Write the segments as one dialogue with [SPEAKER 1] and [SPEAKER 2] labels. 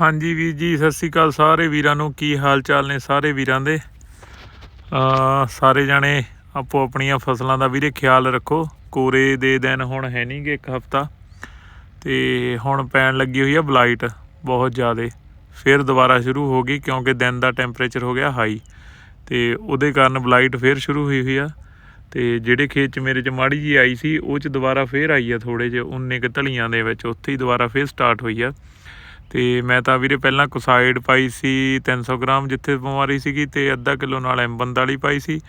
[SPEAKER 1] ਹਾਂਜੀ ਵੀਰ ਜੀ, ਸਤਿ ਸ੍ਰੀ ਅਕਾਲ ਸਾਰੇ ਵੀਰਾਂ ਨੂੰ। ਕੀ ਹਾਲ ਚਾਲ ਨੇ ਸਾਰੇ ਵੀਰਾਂ ਦੇ? ਅ ਸਾਰੇ ਜਾਣੇ ਆਪੋ ਆਪਣੀਆਂ ਫਸਲਾਂ ਦਾ ਵੀਰੇ ਖਿਆਲ ਰੱਖੋ। ਕੋਰੇ ਦੇ ਦਿਨ ਹੁਣ ਹੈ ਨਹੀਂਗੇ ਇੱਕ ਹਫਤਾ। ਤੇ ਹੁਣ ਪੈਣ ਲੱਗੀ ਹੋਈ ਆ ਬਲਾਈਟ ਬਹੁਤ ਜ਼ਿਆਦੇ। ਫਿਰ ਦੁਬਾਰਾ ਸ਼ੁਰੂ ਹੋ ਗਈ ਕਿਉਂਕਿ ਦਿਨ ਦਾ ਟੈਂਪਰੇਚਰ ਹੋ ਗਿਆ ਹਾਈ ਤੇ ਉਹਦੇ ਕਾਰਨ ਬਲਾਈਟ ਫਿਰ ਸ਼ੁਰੂ ਹੋਈ ਹੋਈ ਆ। ਤੇ ਜਿਹੜੇ ਖੇਤ 'ਚ ਮੇਰੇ 'ਚ ਮਾੜੀ ਜੀ ਆਈ ਸੀ, ਉਹ 'ਚ ਦੁਬਾਰਾ ਫੇਰ ਆਈ ਆ ਥੋੜੇ ਜਿਹੇ। ਉਨੇ ਕੁ ਢਲੀਆਂ ਦੇ ਵਿੱਚ, ਉੱਥੇ ਹੀ ਦੁਬਾਰਾ ਫੇਰ ਸਟਾਰਟ ਹੋਈ ਆ। ਤੇ ਮੈਂ ਤਾਂ ਵੀਰੇ ਪਹਿਲਾਂ ਕੁਸਾਈਡ ਪਾਈ ਸੀ 300 ਗ੍ਰਾਮ ਜਿੱਥੇ ਬਿਮਾਰੀ ਸੀਗੀ ਤੇ ਅੱਧਾ ਕਿਲੋ ਨਾਲ ਐਮਬੰਦ ਵਾਲੀ ਪਾਈ ਸੀ।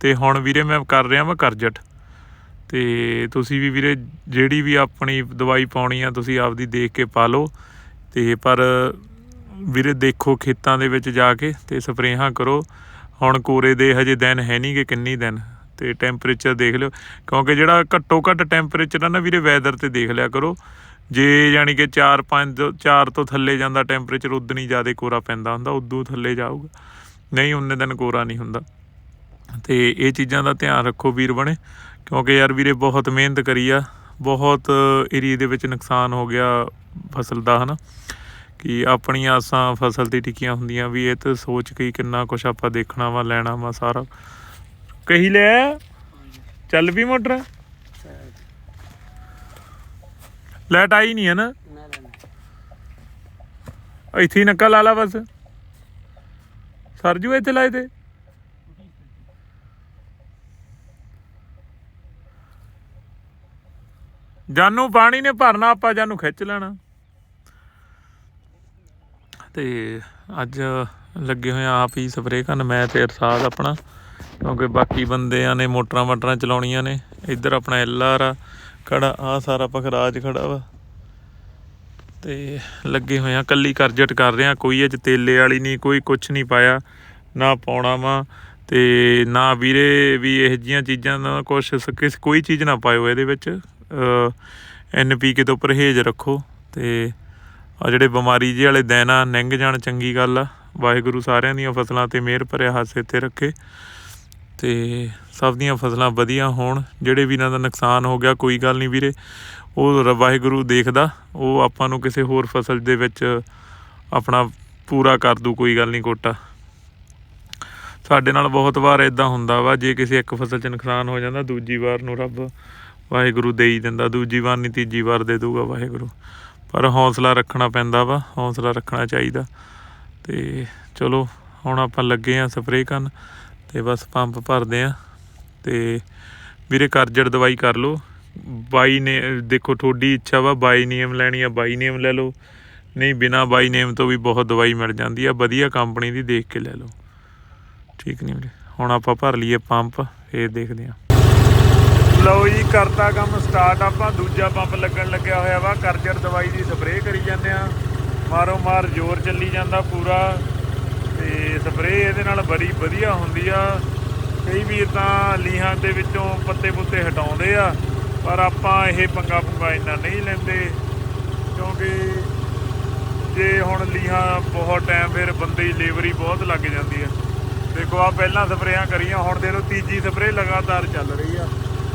[SPEAKER 1] ਤੇ ਹੁਣ ਵੀਰੇ ਮੈਂ ਕਰ ਰਿਹਾ ਵਾਂ ਕਰਜਟ। ਤੇ ਤੁਸੀਂ ਵੀ ਵੀਰੇ ਜਿਹੜੀ ਵੀ ਆਪਣੀ ਦਵਾਈ ਪਾਉਣੀ ਆ, ਤੁਸੀਂ ਆਪਦੀ ਦੇਖ ਕੇ ਪਾ ਲਓ। ਤੇ ਪਰ ਵੀਰੇ ਦੇਖੋ ਖੇਤਾਂ ਦੇ ਵਿੱਚ ਜਾ ਕੇ ਤੇ ਸਪਰੇਹਾਂ ਕਰੋ। ਹੁਣ ਕੋਰੇ ਦੇ ਹਜੇ ਦਿਨ ਹੈ ਨਹੀਂ ਨਹੀਂਗੇ ਕਿੰਨੀ ਦਿਨ? ਤੇ ਟੈਂਪਰੇਚਰ ਦੇਖ ਲਿਓ। ਕਿਉਂਕਿ ਜਿਹੜਾ ਘੱਟੋ ਘੱਟ ਟੈਂਪਰੇਚਰ ਆ ਨਾ ਵੀਰੇ, ਵੈਦਰ ਤੇ ਦੇਖ ਲਿਆ ਕਰੋ। ਜੇ ਯਾਨੀ ਕਿ 4 5 4 ਤੋਂ ਥੱਲੇ ਜਾਂਦਾ ਟੈਂਪਰੇਚਰ ਉਦਣੀ ਜ਼ਿਆਦਾ ਕੋਰਾ ਪੈਂਦਾ ਹੁੰਦਾ, ਉਦੋਂ ਥੱਲੇ ਜਾਊਗਾ। ਨਹੀਂ, ਉਨੇ ਦਿਨ ਕੋਰਾ ਨਹੀਂ ਹੁੰਦਾ। ਤੇ ਇਹ ਚੀਜ਼ਾਂ ਦਾ ਧਿਆਨ ਰੱਖੋ ਵੀਰ ਬਣੇ, ਕਿਉਂਕਿ ਯਾਰ ਵੀਰੇ ਬਹੁਤ ਮਿਹਨਤ ਕਰੀ ਆ, ਬਹੁਤ ਏਰੀਏ ਦੇ ਵਿੱਚ ਨੁਕਸਾਨ ਹੋ ਗਿਆ ਫਸਲ ਦਾ, ਹਨਾ। ਕਿ ਆਪਣੀਆਂ ਆਸਾਂ ਫਸਲ ਤੇ ਟਿਕੀਆਂ ਹੁੰਦੀਆਂ ਵੀ ਇਹ ਤਾਂ ਸੋਚ ਕੇ ਕਿੰਨਾ ਕੁਝ ਆਪਾਂ ਦੇਖਣਾ ਵਾ, ਲੈਣਾ ਵਾ ਸਾਰਾ। ਕਹੀ ਲੈ ਚੱਲ ਵੀ ਮੋਟਰ। ਲਾਈਟ ਆਈ ਨਹੀਂ ਹੈ ਨਾ। ਇੱਥੇ ਹੀ ਨੱਕਾ ਲਾ ਲਾ ਬਸ। ਸਰਜੂ ਇੱਥੇ ਲਾਏ ਤੇ। ਜਾਨੂੰ ਪਾਣੀ ਨੇ ਭਰਨਾ, ਆਪਾਂ ਜਾਨੂ ਖਿੱਚ ਲੈਣਾ। ਤੇ ਅੱਜ ਲੱਗੇ ਹੋਏ ਆਪ ਹੀ ਸਪਰੇਅ ਕਰਨ, ਮੈਂ ਤੇ ਅਰਸਾਦ ਆਪਣਾ। ਕਿਉਂਕਿ ਬਾਕੀ ਬੰਦਿਆਂ ਨੇ ਮੋਟਰਾਂ ਮਟਰਾਂ ਚਲਾਉਣੀਆਂ ਨੇ। ਇੱਧਰ ਆਪਣਾ ਐਲ ਆਰ ਆ। ਖੜਾ ਆ ਸਾਰਾ ਪਖਰਾਜ ਖੜਾ ਵਾ। ਤੇ ਲੱਗੇ ਹੋਏ ਆ, ਕੱਲੀ ਕਰਜਟ ਕਰ ਰਹੇ ਆ ਕੋਈ ਅੱਜ ਤੇਲੇ ਵਾਲੀ ਨਹੀਂ, ਕੋਈ ਕੁਛ ਨਹੀਂ ਪਾਇਆ, ਨਾ ਪਾਉਣਾ ਵਾ, ਤੇ ਨਾ ਵੀਰੇ ਵੀ ਇਹ ਜੀਆਂ ਚੀਜ਼ਾਂ ਦਾ ਕੁਛ ਕਿਸ, ਕੋਈ ਚੀਜ਼ ਨਾ ਪਾਇਓ ਇਹਦੇ ਵਿੱਚ। ਐਨਪੀਕੇ ਤੋਂ ਪਰਹੇਜ਼ ਰੱਖੋ, ਤੇ ਆ ਜਿਹੜੇ ਬਿਮਾਰੀ ਜਿਹੇ ਵਾਲੇ ਦਿਨ ਆ ਲੰਘ ਜਾਣ ਚੰਗੀ ਗੱਲ ਆ। ਵਾਹਿਗੁਰੂ ਸਾਰਿਆਂ ਦੀਆਂ ਫਸਲਾਂ ਤੇ ਮਿਹਰ ਭਰਿਆ ਹੱਥ ਇੱਥੇ ਰੱਖੇ। ਤੇ ਸਭ ਦੀਆਂ ਫਸਲਾਂ ਵਧੀਆ ਹੋਣ, ਜਿਹੜੇ ਵੀ ਇਹਨਾਂ ਦਾ ਨੁਕਸਾਨ ਹੋ ਗਿਆ, ਕੋਈ ਗੱਲ ਨਹੀਂ ਵੀਰੇ। ਉਹ ਰ- ਵਾਹਿਗੁਰੂ ਦੇਖਦਾ, ਉਹ ਆਪਾਂ ਨੂੰ ਕਿਸੇ ਹੋਰ ਫਸਲ ਦੇ ਵਿੱਚ ਆਪਣਾ ਪੂਰਾ ਕਰ ਦੂ, ਕੋਈ ਗੱਲ ਨਹੀਂ ਕੋਟਾ। ਸਾਡੇ ਨਾਲ ਬਹੁਤ ਵਾਰ ਇਦਾਂ ਹੁੰਦਾ ਵਾ, ਜੇ ਕਿਸੇ ਇੱਕ ਫਸਲ 'ਚ ਨੁਕਸਾਨ ਹੋ ਜਾਂਦਾ, ਦੂਜੀ ਵਾਰ ਨੂੰ ਰੱਬ ਵਾਹਿਗੁਰੂ ਦੇ ਹੀ ਦਿੰਦਾ, ਦੂਜੀ ਵਾਰ ਨਹੀਂ ਤੀਜੀ ਵਾਰ ਦੇ ਦੂਗਾ ਵਾਹਿਗੁਰੂ। ਪਰ ਹੌਸਲਾ ਰੱਖਣਾ ਪੈਂਦਾ ਵਾ, ਹੌਸਲਾ ਰੱਖਣਾ ਚਾਹੀਦਾ। ਤੇ ਚਲੋ, ਹੁਣ ਆਪਾਂ ਲੱਗੇ ਆ ਸਪਰੇਅ ਕਰਨ। ਤੇ ਬਸ ਪੰਪ ਭਰਦੇ ਆ। ਤੇ ਵੀਰੇ ਕਰਜੜ ਦਵਾਈ ਕਰ ਲਓ। ਬਾਈ ਨੇ, ਦੇਖੋ ਤੁਹਾਡੀ ਇੱਛਾ ਵਾ, ਬਾਈ ਨੇਮ ਲੈਣੀ ਆ, ਬਾਈ ਨੇਮ ਲੈ ਲਓ। ਨਹੀਂ, ਬਿਨਾ ਬਾਈ ਨੇਮ ਤੋਂ ਵੀ ਬਹੁਤ ਦਵਾਈ ਮਿਲ ਜਾਂਦੀ ਆ। ਵਧੀਆ ਕੰਪਨੀ ਦੀ ਦੇਖ ਕੇ ਲੈ ਲਓ। ਠੀਕ ਨਹੀਂ ਵੀਰੇ? ਹੁਣ ਆਪਾਂ ਭਰ ਲਈਏ ਪੰਪ, ਫੇਰ ਦੇਖਦੇ ਆ। ਲਓ ਜੀ, ਕਰਤਾ ਕੰਮ ਸਟਾਰਟ ਆਪਾਂ ਦੂਜਾ ਪੰਪ ਲੱਗਣ ਲੱਗਿਆ ਹੋਇਆ ਵਾ। ਕਰਜੜ ਦਵਾਈ ਦੀ ਸਪਰੇਅ ਕਰੀ ਜਾਂਦੇ ਆ। ਮਾਰੋ ਮਾਰ ਜ਼ੋਰ ਚੱਲੀ ਜਾਂਦਾ ਪੂਰਾ। ਤੇ ਸਪਰੇਅ ਇਹਦੇ ਨਾਲ ਬੜੀ ਵਧੀਆ ਹੁੰਦੀ ਆ। ਕਈ ਵੀਰ ਤਾਂ ਲੀਹਾਂ ਦੇ ਵਿੱਚੋਂ ਪੱਤੇ ਪੁੱਤੇ ਹਟਾਉਂਦੇ ਆ, ਪਰ ਆਪਾਂ ਇਹ ਪੰਗਾ ਪੁੰਗਾ ਇੰਨਾ ਨਹੀਂ ਲੈਂਦੇ, ਕਿਉਂਕਿ ਜੇ ਹੁਣ ਲੀਹਾਂ ਬਹੁਤ ਟਾਈਮ ਫਿਰ ਬੰਦੇ ਦੀ ਲੇਬਰ ਹੀ ਬਹੁਤ ਲੱਗ ਜਾਂਦੀ ਆ। ਦੇਖੋ ਆ ਪਹਿਲਾਂ ਸਪਰੇਆਂ ਕਰੀਆਂ, ਹੁਣ ਦੇ ਲੋ ਤੀਜੀ ਸਪਰੇਅ ਲਗਾਤਾਰ ਚੱਲ ਰਹੀ ਆ।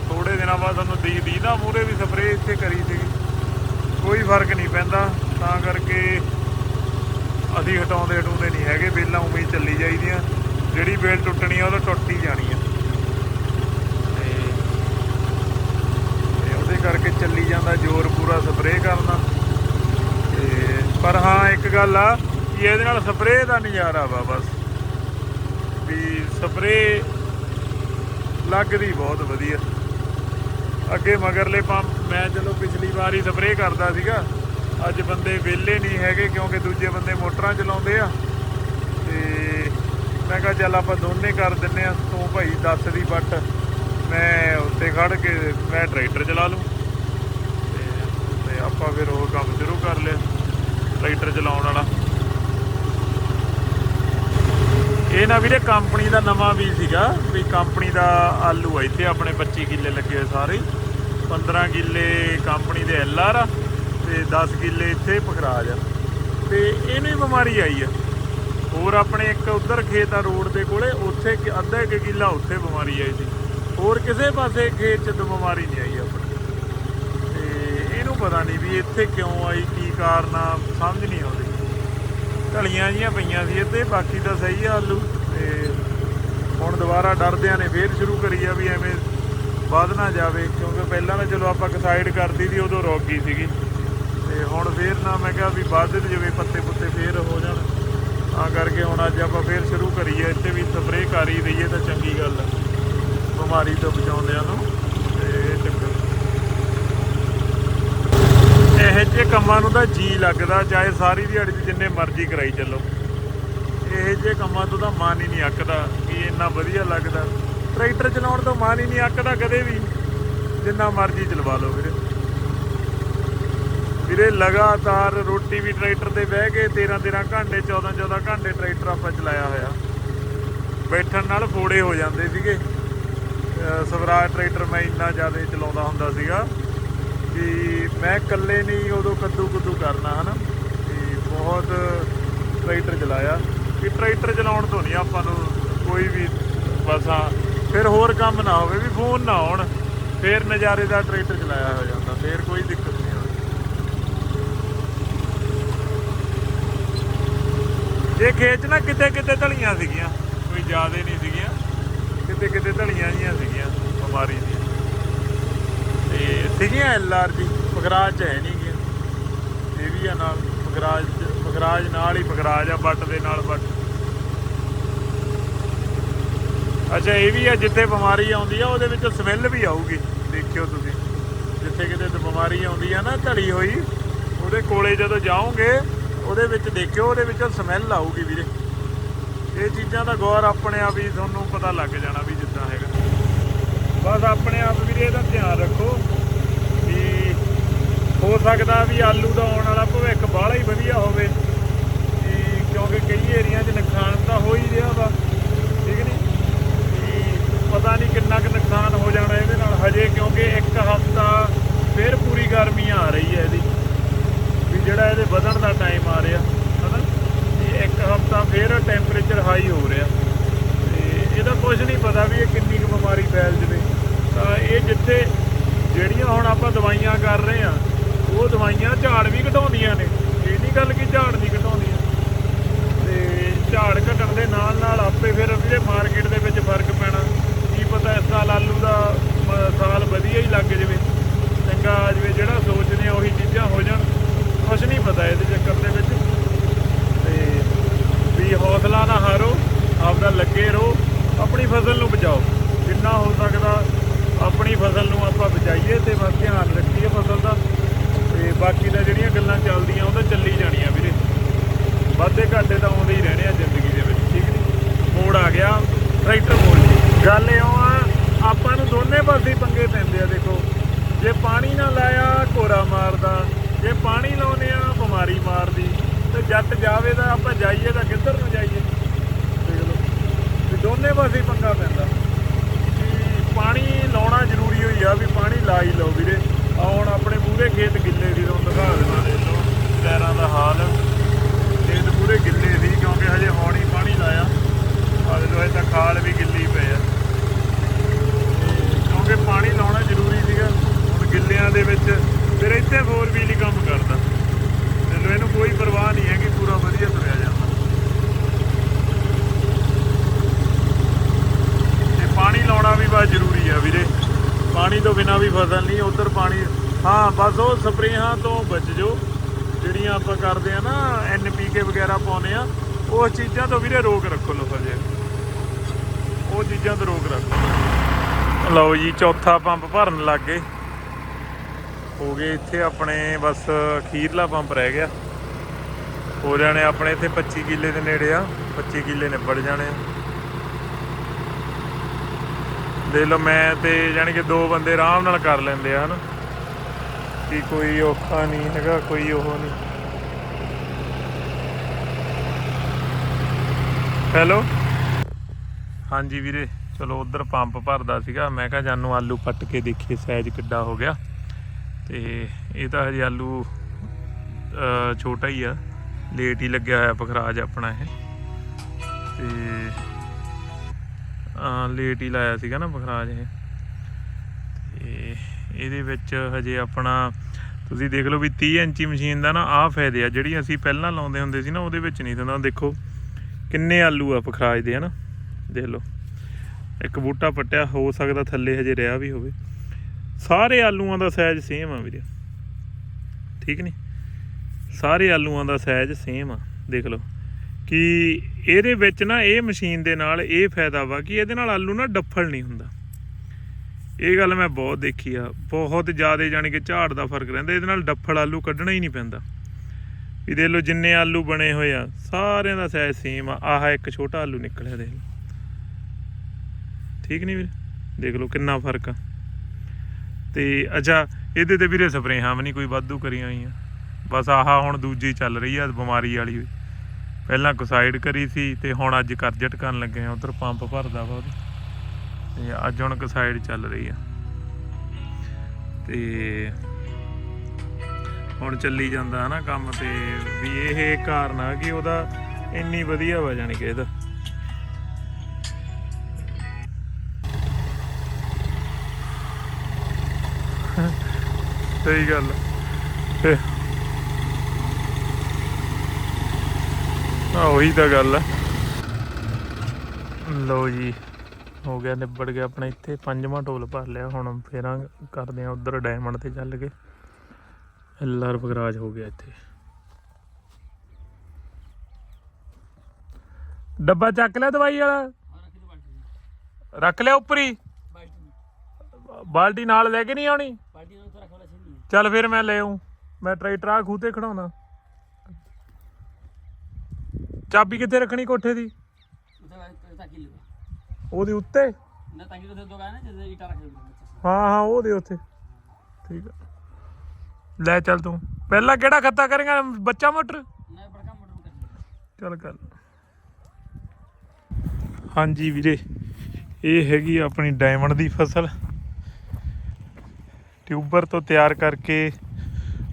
[SPEAKER 1] ਥੋੜੇ ਦਿਨਾਂ ਬਾਅਦ ਤੁਹਾਨੂੰ ਦੀ ਦੀਦਾ ਮੂਰੇ ਵੀ ਸਪਰੇਅ ਇੱਥੇ ਕਰੀ ਸੀਗੀ। ਕੋਈ ਫ਼ਰਕ ਨਹੀਂ ਪੈਂਦਾ, ਤਾਂ ਕਰਕੇ ਅਸੀਂ ਹਟਾਉਂਦੇ ਹਟਾਉਂਦੇ ਨਹੀਂ ਹੈਗੇ ਬੇਲਾਂ ਉਵੇਂ ਹੀ ਚੱਲੀ ਜਾਈਦੀਆਂ। ਜਿਹੜੀ ਬੇਲ ਟੁੱਟਣੀ ਆ, ਉਹ ਤਾਂ ਟੁੱਟ ਹੀ ਜਾਣੀ ਆ। ਤੇ ਉਹਦੇ ਕਰਕੇ ਚੱਲੀ ਜਾਂਦਾ ਜ਼ੋਰ ਪੂਰਾ ਸਪਰੇਅ ਕਰਨਾ ਤੇ ਪਰ ਹਾਂ, ਇੱਕ ਗੱਲ ਆ ਕਿ ਇਹਦੇ ਨਾਲ ਸਪਰੇਅ ਦਾ ਨਜ਼ਾਰਾ ਵਾ ਬਸ। ਵੀ ਸਪਰੇਅ ਲੱਗਦੀ ਬਹੁਤ ਵਧੀਆ। ਅੱਗੇ ਮਗਰਲੇ ਪੰਪ, ਮੈਂ ਚਲੋ ਪਿਛਲੀ ਵਾਰ ਹੀ ਸਪਰੇਅ ਕਰਦਾ ਸੀਗਾ। ਅੱਜ ਬੰਦੇ ਵਿਹਲੇ ਨਹੀਂ ਹੈਗੇ ਕਿਉਂਕਿ ਦੂਜੇ ਬੰਦੇ ਮੋਟਰਾਂ ਚਲਾਉਂਦੇ ਆ। ਤੇ ਮੈਂ ਕਿਹਾ ਚੱਲ ਆਪਾਂ ਦੋਨੇ ਕਰ ਦਿੰਨੇ ਆ, ਤੂੰ ਭਾਈ ਦੱਸ ਦੀ ਬੱਟ ਮੈਂ ਉੱਤੇ ਖੜ ਕੇ ਮੈਂ ਟਰੈਕਟਰ ਚਲਾ ਲੂੰ। ਤੇ ਆਪਾਂ ਫਿਰ ਉਹ ਕੰਮ ਸ਼ੁਰੂ ਕਰ ਲਿਆ, ਟਰੈਕਟਰ ਚਲਾਉਣ ਵਾਲਾ। ਇਹ ਨਾ ਵੀਰੇ ਕੰਪਨੀ ਦਾ ਨਵਾਂ ਵੀ ਸੀਗਾ, ਵੀ ਕੰਪਨੀ ਦਾ ਆਲੂ ਆ ਇੱਥੇ ਆਪਣੇ 25 ਕਿੱਲੇ ਲੱਗੇ ਹੋਏ ਸਾਰੇ। ਹੀ। 15 ਕਿੱਲੇ ਕੰਪਨੀ ਦੇ ਐਲਆਰ ਆ। ਤੇ 10 ਕਿੱਲੇ ਇੱਥੇ ਪਖਰਾਜ ਆ ਤੇ ਇਹਨੂੰ ਹੀ ਬਿਮਾਰੀ ਆਈ ਆ। ਹੋਰ ਆਪਣੇ ਇੱਕ ਉਧਰ ਖੇਤ ਆ ਰੋਡ ਦੇ ਕੋਲੇ, ਉੱਥੇ ਕਿ- ਅੱਧਾ ਇੱਕ ਕਿੱਲਾ ਉੱਥੇ ਬਿਮਾਰੀ ਆਈ ਸੀ। ਹੋਰ ਕਿਸੇ ਪਾਸੇ ਖੇਤ 'ਚ ਤਾਂ ਬਿਮਾਰੀ ਨਹੀਂ ਆਈ ਆਪਣੀ। ਤੇ ਇਹਨੂੰ ਪਤਾ ਨਹੀਂ ਵੀ ਇੱਥੇ ਕਿਉਂ ਆਈ, ਕੀ ਕਾਰਨ ਆ, ਸਮਝ ਨਹੀਂ ਆਉਂਦੀ। ਢਲੀਆਂ ਜੀਆਂ ਪਈਆਂ ਸੀ ਇੱਥੇ, ਬਾਕੀ ਤਾਂ ਸਹੀ ਆ ਆਲੂ। ਤੇ ਹੁਣ ਦੁਬਾਰਾ ਡਰਦਿਆਂ ਨੇ ਫੇਰ ਸ਼ੁਰੂ ਕਰੀ ਆ ਵੀ ਐਵੇਂ ਵੱਧ ਨਾ ਜਾਵੇ, ਕਿਉਂਕਿ ਪਹਿਲਾਂ ਤਾਂ ਚਲੋ ਆਪਾਂ ਸਾਈਡ ਕਰਦੀ ਸੀ, ਉਦੋਂ ਰੁਕ ਗਈ ਸੀਗੀ। ਤੇ ਹੁਣ ਫੇਰ ਨਾ ਮੈਂ ਕਿਹਾ ਵੀ ਵੱਧ ਜਾਵੇ ਪੱਤੇ ਪੁੱਤੇ ਫੇਰ ਹੋ ਜਾਣ। ਤਾਂ ਕਰਕੇ ਹੁਣ ਅੱਜ ਆਪਾਂ ਫੇਰ ਸ਼ੁਰੂ ਕਰੀਏ, ਇੱਥੇ ਵੀ ਸਪਰੇਅ ਕਰ ਹੀ ਰਹੀਏ ਤਾਂ ਚੰਗੀ ਗੱਲ ਹੈ ਬਿਮਾਰੀ ਤੋਂ ਬਚਾਉਂਦਿਆਂ ਨੂੰ ਤੇ ਇਹ ਚੱਕਰ। ਇਹ ਜਿਹੇ ਕੰਮਾਂ ਨੂੰ ਤਾਂ ਜੀ ਲੱਗਦਾ, ਚਾਹੇ ਸਾਰੀ ਦਿਹਾੜੀ 'ਚ ਜਿੰਨੇ ਮਰਜ਼ੀ ਕਰਾਈ ਚੱਲੋ। ਇਹ ਜਿਹੇ ਕੰਮਾਂ ਤੋਂ ਤਾਂ ਮਨ ਹੀ ਨਹੀਂ ਅੱਕਦਾ ਕਿ ਇੰਨਾ ਵਧੀਆ ਲੱਗਦਾ। ਟਰੈਕਟਰ ਚਲਾਉਣ ਤੋਂ ਮਨ ਹੀ ਨਹੀਂ ਅੱਕਦਾ ਕਦੇ ਵੀ। ਜਿੰਨਾ ਮਰਜ਼ੀ ਚਲਵਾ ਲਓ ਵੀਰੇ। ਵੀਰੇ, ਲਗਾਤਾਰ ਰੋਟੀ ਵੀ ਟਰੈਕਟਰ ਤੇ ਬਹਿ ਕੇ 13 13 ਘੰਟੇ 14 14 ਘੰਟੇ ਟਰੈਕਟਰ ਆਪਾਂ ਚਲਾਇਆ ਹੋਇਆ। ਬੈਠਣ ਨਾਲ ਫੋੜੇ ਹੋ ਜਾਂਦੇ ਸੀਗੇ। ਸਵਰਾਜ ਟਰੈਕਟਰ ਮੈਂ ਇੰਨਾ ਜ਼ਿਆਦਾ ਚਲਾਉਂਦਾ ਹੁੰਦਾ ਸੀਗਾ ਕਿ ਮੈਂ ਇਕੱਲੇ ਨਹੀਂ, ਉਦੋਂ ਕੱਦੂ ਕੁੱਦੂ ਕਰਨਾ, ਹਨਾ? ਤੇ ਬਹੁਤ ਟਰੈਕਟਰ ਚਲਾਇਆ। ਕਿ ਟਰੈਕਟਰ ਚਲਾਉਣ ਤੋਂ ਨਹੀਂ ਆਪਾਂ ਨੂੰ ਕੋਈ ਵੀ ਬਸ ਹਾਂ ਫਿਰ ਹੋਰ ਕੰਮ ਨਾ ਹੋਵੇ, ਵੀ ਫੋਨ ਨਾ ਆਉਣ, ਫਿਰ ਨਜ਼ਾਰੇ ਦਾ ਟਰੈਕਟਰ ਚਲਾਇਆ ਹੋ ਜਾਂਦਾ ਫਿਰ ਕੋਈ ਦਿੱਕਤ ਨਹੀਂ ਆਉਂਦੀ ਇਹ ਖੇਤ 'ਚ ਨਾ ਕਿਤੇ ਕਿਤੇ ਢਲੀਆਂ ਸੀਗੀਆਂ, ਕੋਈ ਜ਼ਿਆਦਾ ਨਹੀਂ ਸੀਗੀਆਂ। ਕਿਤੇ ਕਿਤੇ ਢਲੀਆਂ ਜੀਆਂ ਸੀਗੀਆਂ, ਬਿਮਾਰੀ ਦੀਆਂ ਤੇ ਸੀਗੀਆਂ ਐਲਆਰ ਜੀ ਪਗਰਾਜ ਚ ਹੈ ਨਹੀਂ ਗਿਆ। ਇਹ ਵੀ ਆ ਨਾਲ ਪਗਰਾਜ ਚ ਪਗਰਾਜ ਨਾਲ ਹੀ ਪਗਰਾਜ ਆ ਬੱਟ ਦੇ ਨਾਲ ਬੱਟ ਅੱਛਾ, ਇਹ ਵੀ ਆ, ਜਿੱਥੇ ਬਿਮਾਰੀ ਆਉਂਦੀ ਆ, ਉਹਦੇ ਵਿੱਚ ਸਮੈਲ ਵੀ ਆਊਗੀ। ਦੇਖਿਓ ਤੁਸੀਂ। ਜਿੱਥੇ ਕਿਤੇ ਬਿਮਾਰੀ ਆਉਂਦੀ ਆ ਨਾ ਧੜੀ ਹੋਈ, ਉਹਦੇ ਕੋਲੇ ਜਦੋਂ ਜਾਓਗੇ ਉਹਦੇ ਵਿੱਚ ਦੇਖਿਓ, ਉਹਦੇ ਵਿੱਚੋਂ ਸਮੈਲ ਆਊਗੀ ਵੀਰੇ। ਇਹ ਚੀਜ਼ਾਂ ਦਾ ਗੌਰ ਆਪਣੇ ਆਪ ਹੀ ਤੁਹਾਨੂੰ ਪਤਾ ਲੱਗ ਜਾਣਾ ਵੀ ਜਿੱਦਾਂ ਹੈਗਾ। ਬਸ ਆਪਣੇ ਆਪ ਵੀਰੇ ਇਹਦਾ ਧਿਆਨ ਰੱਖੋ ਵੀ ਹੋ ਸਕਦਾ ਵੀ ਆਲੂ ਦਾ ਆਉਣ ਵਾਲਾ ਭਵਿੱਖ ਬਾਹਲਾ ਹੀ ਵਧੀਆ ਹੋਵੇ। ਵੀ ਕਿਉਂਕਿ ਕਈ ਏਰੀਆ 'ਚ ਨੁਕਸਾਨ ਤਾਂ ਹੋ ਹੀ ਰਿਹਾ ਵਾ, ਠੀਕ ਨਹੀਂ? ਵੀ ਪਤਾ ਨਹੀਂ ਕਿੰਨਾ ਕੁ ਨੁਕਸਾਨ ਹੋ ਜਾਣਾ ਇਹਦੇ ਨਾਲ। ਹਜੇ ਕਿਉਂਕਿ ਇੱਕ ਹਫ਼ਤਾ ਫਿਰ ਪੂਰੀ ਗਰਮੀ ਆ ਰਹੀ ਹੈ ਇਹਦੀ। ਜਿਹੜਾ ਇਹਦੇ ਵਧਣ ਦਾ ਟਾਈਮ ਆ ਰਿਹਾ, ਹਨਾ? ਇਹ ਇੱਕ ਹਫ਼ਤਾ ਫਿਰ ਟੈਂਪਰੇਚਰ ਹਾਈ ਹੋ ਰਿਹਾ। ਤੇ ਇਹਦਾ ਕੁਝ ਨਹੀਂ ਪਤਾ ਵੀ ਇਹ ਕਿੰਨੀ ਕੁ ਬਿਮਾਰੀ ਫੈਲ ਜਵੇ। ਤਾਂ ਇਹ ਜਿੱਥੇ ਜਿਹੜੀਆਂ ਹੁਣ ਆਪਾਂ ਦਵਾਈਆਂ ਕਰ ਰਹੇ ਆ ਉਹ ਦਵਾਈਆਂ ਝਾੜ ਵੀ ਘਟਾਉਂਦੀਆਂ ਨੇ। ਇਹ ਨਹੀਂ ਗੱਲ ਕਿ ਝਾੜ ਨਹੀਂ ਘਟਾਉਂਦੀਆਂ ਤੇ ਝਾੜ ਘਟਣ ਦੇ ਨਾਲ ਨਾਲ ਆਪੇ ਫਿਰ ਵੀਰੇ ਮਾਰਕੀਟ ਦੇ ਵਿੱਚ ਫ਼ਰਕ ਪੈਣਾ ਕੀ ਪਤਾ ਇਸ ਸਾਲ ਆਲੂ ਦਾ ਮ- ਸਾਲ ਵਧੀਆ ਹੀ ਲੱਗ ਜਵੇ ਚੰਗਾ ਆ ਜਵੇ ਜਿਹੜਾ ਸੋਚਦੇ ਆ ਉਹੀ ਚੀਜ਼ਾਂ ਹੋ ਜਾਣ ਕੁਝ ਨਹੀਂ ਪਤਾ ਇਹਦੇ ਚੱਕਰ ਦੇ ਵਿੱਚ ਤੇ ਵੀ ਹੌਸਲਾ ਨਾ ਹਾਰੋ ਆਪਦਾ ਲੱਗੇ ਰਹੋ ਆਪਣੀ ਫਸਲ ਨੂੰ ਬਚਾਓ ਜਿੰਨਾ ਹੋ ਸਕਦਾ ਆਪਣੀ ਫਸਲ ਨੂੰ ਆਪਾਂ ਬਚਾਈਏ ਤੇ ਬਸ ਧਿਆਨ ਰੱਖੀਏ ਫਸਲ ਦਾ ਤੇ ਬਾਕੀ ਦਾ ਜਿਹੜੀਆਂ ਗੱਲਾਂ ਚੱਲਦੀਆਂ ਉਹ ਤਾਂ ਚੱਲੀ ਜਾਣੀਆਂ ਵੀਰੇ ਵਾਧੇ ਘਾਟੇ ਤਾਂ ਆਉਂਦੇ ਹੀ ਰਹਿਣੇ ਆ ਜ਼ਿੰਦਗੀ ਦੇ ਵਿੱਚ ਠੀਕ ਨਹੀਂ ਮੋੜ ਆ ਗਿਆ ਟਰੈਕਟਰ ਮੋੜ ਜੀ ਗੱਲ ਇਉਂ ਆ ਆਪਾਂ ਨੂੰ ਦੋਨੇ ਪਾਸੇ ਪੰਗੇ ਪੈਂਦੇ ਆ ਦੇਖੋ ਜੇ ਪਾਣੀ ਨਾ ਲਾਇਆ ਕੋਰਾ ਮਾਰਦਾ ਜੇ ਪਾਣੀ ਲਾਉਨੇ ਆ ਬਿਮਾਰੀ ਮਾਰਦੀ ਤੇ ਜੱਟ ਜਾਵੇ ਤਾਂ ਆਪਾਂ ਜਾਈਏ ਤਾਂ ਕਿੱਧਰ ਨੂੰ ਜਾਈਏ? ਦੇਖ ਲਓ। ਵੀ ਦੋਨੇ ਪਾਸੇ ਪੰਗਾ ਪੈਂਦਾ। ਵੀ ਪਾਣੀ ਲਾਉਣਾ ਜ਼ਰੂਰੀ ਹੋਈ ਆ, ਵੀ ਪਾਣੀ ਲਾ ਹੀ ਲਓ ਵੀਰੇ। ਆ ਹੁਣ ਆਪਣੇ ਪੂਰੇ ਖੇਤ ਗਿੱਲੇ ਸੀ, ਤੁਹਾਨੂੰ ਦਿਖਾ ਦੇਣਾ ਇਹ ਤੋਂ ਪੈਰਾਂ ਦਾ ਹਾਲ। ਖੇਤ ਪੂਰੇ ਗਿੱਲੇ ਸੀ, ਕਿਉਂਕਿ ਹਜੇ ਹੁਣ ਹੀ ਪਾਣੀ ਲਾਇਆ। ਆਲੇ ਦੁਆਲੇ ਤਾਂ ਖਾਲ ਵੀ ਗਿੱਲੀ ਪਏ ਆ। ਕਿਉਂਕਿ ਪਾਣੀ ਲਾਉਣਾ ਜ਼ਰੂਰੀ ਸੀਗਾ। ਹੁਣ ਗਿੱਲਿਆਂ ਦੇ ਵਿੱਚ, ਫਿਰ ਇੱਥੇ ਹੋਰ ਵੀਲ ਕੰਮ ਕਰਦਾ। ਮੈਨੂੰ ਇਹਨੂੰ ਕੋਈ ਪਰਵਾਹ ਨਹੀਂ ਹੈ ਕਿ ਪੂਰਾ ਵਧੀਆ ਤੁਰਿਆ ਜਾਂਦਾ ਤੇ ਪਾਣੀ ਲਾਉਣਾ ਵੀ ਬਹੁਤ ਜ਼ਰੂਰੀ ਆ ਵੀਰੇ। ਪਾਣੀ ਤੋਂ ਬਿਨਾ ਵੀ ਫਸਲ ਨਹੀਂ, ਉਧਰ ਪਾਣੀ, ਹਾਂ, ਬਸ ਉਹ ਸਪਰੇਹਾਂ ਤੋਂ ਬਚ ਜੋ ਜਿਹੜੀਆਂ ਆਪਾਂ ਕਰਦੇ ਆ ਨਾ ਐਨਪੀਕੇ ਵਗੈਰਾ ਪਾਉਨੇ ਆ, ਉਹ ਚੀਜ਼ਾਂ ਤੋਂ ਵੀਰੇ ਰੋਕ ਰੱਖੋ ਲੋ ਫਜੇ ਉਹ ਚੀਜ਼ਾਂ ਤੋਂ ਰੋਕ ਰੱਖੋ। ਲਓ ਜੀ, ਚੌਥਾ ਪੰਪ ਭਰਨ ਲੱਗ ਗਏ। ਹੋ ਗਏ ਇੱਥੇ ਆਪਣੇ ਬਸ ਅਖੀਰਲਾ ਪੰਪ ਰਹਿ ਗਿਆ। ਹੋ ਜਾਣੇ ਆਪਣੇ ਇੱਥੇ 25 ਕਿੱਲੇ ਦੇ ਨੇੜੇ ਆ 25 ਕਿੱਲੇ ਨਿਬੜ ਜਾਣੇ ਆ। ਦੇਖ ਲਓ, ਮੈਂ ਤੇ ਯਾਨੀ ਕਿ ਦੋ ਬੰਦੇ ਆਰਾਮ ਨਾਲ ਕਰ ਲੈਂਦੇ ਆ, ਹਨ। ਕਿ ਕੋਈ ਔਖਾ ਨਹੀਂ ਹੈਗਾ, ਕੋਈ ਉਹ ਨਹੀਂ। ਹੈਲੋ? ਹਾਂਜੀ ਵੀਰੇ, ਚਲੋ ਉਧਰ ਪੰਪ ਭਰਦਾ ਸੀਗਾ, ਮੈਂ ਕਿਹਾ ਜਾਨੂੰ ਆਲੂ ਪੱਟ ਕੇ ਦੇਖੀਏ ਸਾਈਜ਼ ਕਿੱਡਾ ਹੋ ਗਿਆ। ਤੇ ਇਹ ਤਾਂ ਹਜੇ ਆਲੂ ਛੋਟਾ ਹੀ ਆ। ਲੇਟ ਹੀ ਲੱਗਿਆ ਹੋਇਆ ਪਖਰਾਜ ਆਪਣਾ ਇਹ। ਤੇ ਅਹ, ਲੇਟ ਹੀ ਲਾਇਆ ਸੀਗਾ ਨਾ ਪਖਰਾਜ ਇਹ। ਤੇ ਇਹਦੇ ਵਿੱਚ ਹਜੇ ਆਪਣਾ ਤੁਸੀਂ ਦੇਖ ਲਓ ਵੀ 30 ਇੰਚੀ ਮਸ਼ੀਨ ਦਾ ਨਾ ਆਹ ਫਾਇਦੇ ਆ। ਜਿਹੜੀ ਅਸੀਂ ਪਹਿਲਾਂ ਲਾਉਂਦੇ ਹੁੰਦੇ ਸੀ ਨਾ ਉਹਦੇ ਵਿੱਚ ਨਹੀਂ ਹੁੰਦਾ ਦੇਖੋ ਕਿੰਨੇ ਆਲੂ ਆ ਪਖਰਾਜ ਦੇ ਹਨਾ? ਦੇਖ ਲਓ। ਇੱਕ ਬੂਟਾ ਪੱਟਿਆ ਹੋ ਸਕਦਾ ਥੱਲੇ ਹਜੇ ਰਿਹਾ ਵੀ ਹੋਵੇ। ਸਾਰੇ ਆਲੂਆਂ ਦਾ ਸਾਈਜ਼ ਸੇਮ ਆ ਵੀਰੇ। ਠੀਕ ਨਹੀਂ ਸਾਰੇ ਆਲੂਆਂ ਦਾ ਸਾਈਜ਼ ਸੇਮ ਆ, ਦੇਖ ਲਓ। ਕਿ ਇਹਦੇ ਵਿੱਚ ਨਾ ਇਹ ਮਸ਼ੀਨ ਦੇ ਨਾਲ ਇਹ ਫਾਇਦਾ ਵਾ ਕਿ ਇਹਦੇ ਨਾਲ ਆਲੂ ਨਾ ਡੱਫਲ ਨਹੀਂ ਹੁੰਦਾ। ਇਹ ਗੱਲ ਮੈਂ ਬਹੁਤ ਦੇਖੀ ਆ। ਬਹੁਤ ਜ਼ਿਆਦਾ ਜਾਣੀ ਕਿ ਝਾੜ ਦਾ ਫ਼ਰਕ ਰਹਿੰਦਾ, ਇਹਦੇ ਨਾਲ ਡੱਫਲ ਆਲੂ ਕੱਢਣਾ ਹੀ ਨਹੀਂ ਪੈਂਦਾ। ਵੀ ਦੇਖ ਲਓ ਜਿੰਨੇ ਆਲੂ ਬਣੇ ਹੋਏ ਆ, ਸਾਰਿਆਂ ਦਾ ਸਾਈਜ਼ ਸੇਮ ਆ। ਆਹ ਇੱਕ ਛੋਟਾ ਆਲੂ ਨਿਕਲਿਆ ਦੇਖ ਲਓ। ਠੀਕ ਨਹੀਂ ਵੀਰੇ? ਦੇਖ ਲਓ ਕਿੰਨਾ ਫ਼ਰਕ ਆ। ਤੇ ਅੱਛਾ, ਇਹਦੇ ਤੇ ਵੀਰੇ ਸਪਰੇਹਾਂ ਵੀ ਨਹੀਂ ਕੋਈ ਵਾਧੂ ਕਰੀਆਂ ਹੋਈਆਂ। ਬਸ ਆਹਾ ਹੁਣ ਦੂਜੀ ਚੱਲ ਰਹੀ ਆ ਬਿਮਾਰੀ ਵਾਲੀ। ਪਹਿਲਾਂ ਕੁਸਾਈਡ ਕਰੀ ਸੀ ਤੇ ਹੁਣ ਅੱਜ ਕਰਜਟ ਕਰਨ ਲੱਗੇ ਆ, ਉਧਰ ਪੰਪ ਭਰਦਾ ਵਾ ਉਹਦੇ। ਤੇ ਅੱਜ ਹੁਣ ਕੁਸਾਈਡ ਚੱਲ ਰਹੀ ਆ। ਤੇ ਹੁਣ ਚੱਲੀ ਜਾਂਦਾ ਹਨਾ ਕੰਮ ਤੇ, ਵੀ ਇਹ ਕਾਰਨ ਆ ਕਿ ਉਹਦਾ ਇੰਨੀ ਵਧੀਆ ਵਾ ਜਾਣੀ ਕਿ ਇਹਦਾ। ਸਹੀ ਗੱਲ ਤੇ ਆ ਉਹੀ ਤਾਂ ਗੱਲ ਆ। ਲਓ ਜੀ ਹੋ ਗਿਆ ਨਿਬੜ ਗਿਆ ਆਪਣਾ ਇੱਥੇ ਪੰਜਵਾਂ ਟੋਲ ਭਰ ਲਿਆ ਹੁਣ ਫੇਰਾਂ ਕਰਦੇ ਆ ਉਧਰ ਡਾਇਮੰਡ ਤੇ ਚੱਲ ਕੇ। ਐਲਆਰ ਬਗਰਾਜ ਹੋ ਗਿਆ ਇੱਥੇ। ਡੱਬਾ ਚੱਕ ਲਿਆ ਦਵਾਈ ਵਾਲਾ? ਰੱਖ ਲਿਆ ਉੱਪਰ ਹੀ? ਬਾਲਟੀ ਨਾਲ। ਲੈ ਕੇ ਨਹੀਂ ਆਉਣੀ? ਚੱਲ ਫਿਰ ਮੈਂ ਲੈ ਆਉਂ ਮੈਂ ਟਰੈਕਟਰ ਆ ਖੂਹ ਤੇ ਖੜਾਉਣਾ। ਚਾਬੀ ਕਿੱਥੇ ਰੱਖਣੀ ਕੋਠੇ ਦੀ? ਉਹਦੇ ਉੱਤੇ? ਹਾਂ ਹਾਂ ਉਹਦੇ ਉੱਤੇ ਠੀਕ ਆ। ਲੈ ਚੱਲ ਤੂੰ। ਪਹਿਲਾਂ ਕਿਹੜਾ ਖੱਤਾ ਕਰੇਗਾ? ਬੱਚਾ ਮੋਟਰ? ਚੱਲ ਕਰ। ਹਾਂਜੀ ਵੀਰੇ ਇਹ ਹੈਗੀ ਆਪਣੀ ਡਾਇਮੰਡ ਦੀ ਫਸਲ। ਟਿਊਬਰ ਤੋਂ ਤਿਆਰ ਕਰਕੇ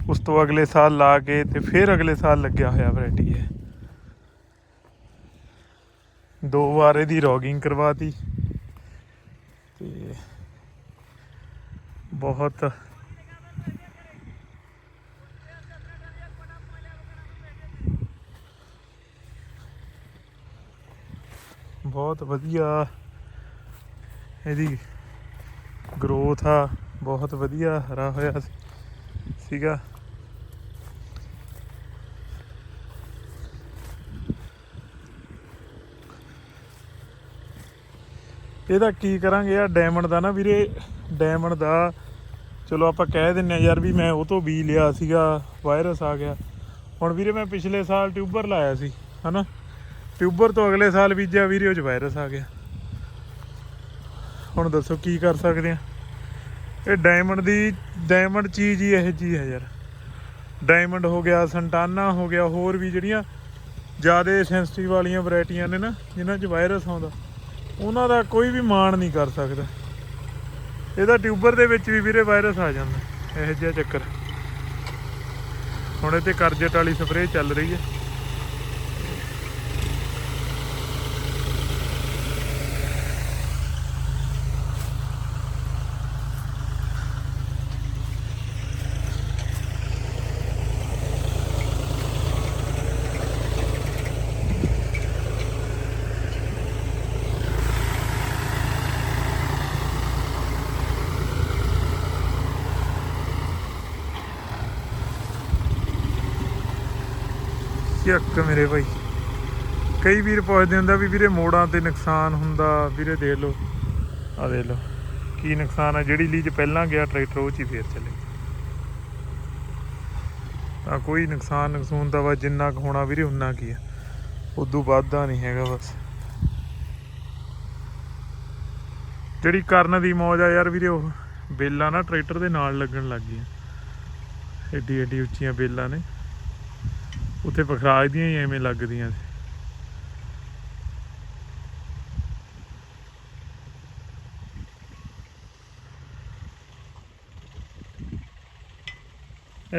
[SPEAKER 1] ਉਸ ਤੋਂ ਅਗਲੇ ਸਾਲ ਲਾ ਕੇ ਤੇ ਫਿਰ ਅਗਲੇ ਸਾਲ ਲੱਗਿਆ ਹੋਇਆ ਵੈਰਾਈਟੀ ਹੈ ਦੋ ਵਾਰ ਇਹਦੀ ਰੋਗਿੰਗ ਕਰਵਾਤੀ ਤੇ ਬਹੁਤ ਬਹੁਤ ਵਧੀਆ ਇਹਦੀ ਗਰੋਥ ਆ। ਬਹੁਤ ਵਧੀਆ ਹਰਾ ਹੋਇਆ ਸੀਗਾ। ਇਹਦਾ ਕੀ ਕਰਾਂਗੇ ਆ ਡਾਇਮੰਡ ਦਾ ਨਾ ਵੀਰੇ ਡਾਇਮੰਡ ਦਾ ਚਲੋ ਆਪਾਂ ਕਹਿ ਦਿੰਨੇ ਆ ਯਾਰ ਵੀ ਮੈਂ ਉਹ ਤੋਂ ਬੀ ਲਿਆ ਸੀਗਾ ਵਾਇਰਸ ਆ ਗਿਆ। ਹੁਣ ਵੀਰੇ ਮੈਂ ਪਿਛਲੇ ਸਾਲ ਟਿਊਬਰ ਲਾਇਆ ਸੀ, ਹਨਾ? ਟਿਊਬਰ ਤੋਂ ਅਗਲੇ ਸਾਲ ਬੀਜਿਆ, ਵੀਰੇ ਉਹ ਚ ਵਾਇਰਸ ਆ ਗਿਆ। ਹੁਣ ਦੱਸੋ ਕੀ ਕਰ ਸਕਦੇ ਆ? ਇਹ ਡਾਇਮੰਡ ਦੀ ਡਾਇਮੰਡ ਚੀਜ਼ ਹੀ ਇਹ ਜੀ ਹੈ ਯਾਰ। ਡਾਇਮੰਡ ਹੋ ਗਿਆ ਸੰਟਾਨਾ ਹੋ ਗਿਆ, ਹੋਰ ਵੀ ਜਿਹੜੀਆਂ ਜ਼ਿਆਦਾ ਸੈਂਸਿਟਿਵ ਵਾਲੀਆਂ ਵੈਰਾਈਟੀਆਂ ਨੇ ਨਾ, ਜਿਨ੍ਹਾਂ 'ਚ ਵਾਇਰਸ ਆਉਂਦਾ, ਉਹਨਾਂ ਦਾ ਕੋਈ ਵੀ ਮਾਣ ਨਹੀਂ ਕਰ ਸਕਦਾ। ਇਹਦਾ ਟਿਊਬਰ ਦੇ ਵਿੱਚ ਵੀ ਵੀਰੇ ਵਾਇਰਸ ਆ ਜਾਂਦਾ, ਇਹੋ ਜਿਹਾ ਚੱਕਰ। ਹੁਣ ਇਹ ਤੇ ਕਰਜਟ ਵਾਲੀ ਸਪਰੇਅ ਚੱਲ ਰਹੀ ਹੈ। ਚੱਕ ਮੇਰੇ ਭਾਈ। ਕਈ ਵੀਰ ਪੁੱਛਦੇ ਹੁੰਦਾ ਵੀ ਵੀਰੇ ਮੋੜਾਂ ਤੇ ਨੁਕਸਾਨ ਹੁੰਦਾ, ਵੀਰੇ ਦੇਖ ਲਓ। ਆ ਦੇਖ ਲਓ, ਕੀ ਨੁਕਸਾਨ ਆ, ਜਿਹੜੀ ਲੀਜ ਪਹਿਲਾਂ ਗਿਆ ਟਰੈਕਟਰ, ਉਹ ਚ ਹੀ ਫੇਰ ਚੱਲੇ। ਤਾਂ ਕੋਈ ਨੁਕਸਾਨ ਨੁਕਸੂਨ ਦਾ ਵਾ ਜਿੰਨਾ ਕੁ ਹੋਣਾ ਵੀਰੇ, ਉਨਾ ਕੀ ਆ। ਉਦੋਂ ਵੱਧ ਨਹੀਂ ਹੈਗਾ ਬਸ। ਜਿਹੜੀ ਕਰਨ ਦੀ ਮੌਜ ਆ ਯਾਰ ਵੀਰੇ, ਉਹ ਬੇਲਾਂ ਨਾ ਟਰੈਕਟਰ ਦੇ ਨਾਲ ਲੱਗਣ ਲੱਗ ਗਈਆਂ। ਏਡੀ ਏਡੀ ਉੱਚੀਆਂ ਬੇਲਾਂ ਨੇ। ਉੱਥੇ ਪਖਰਾਜ ਦੀਆਂ ਹੀ ਐਵੇਂ ਲੱਗਦੀਆਂ ਸੀ।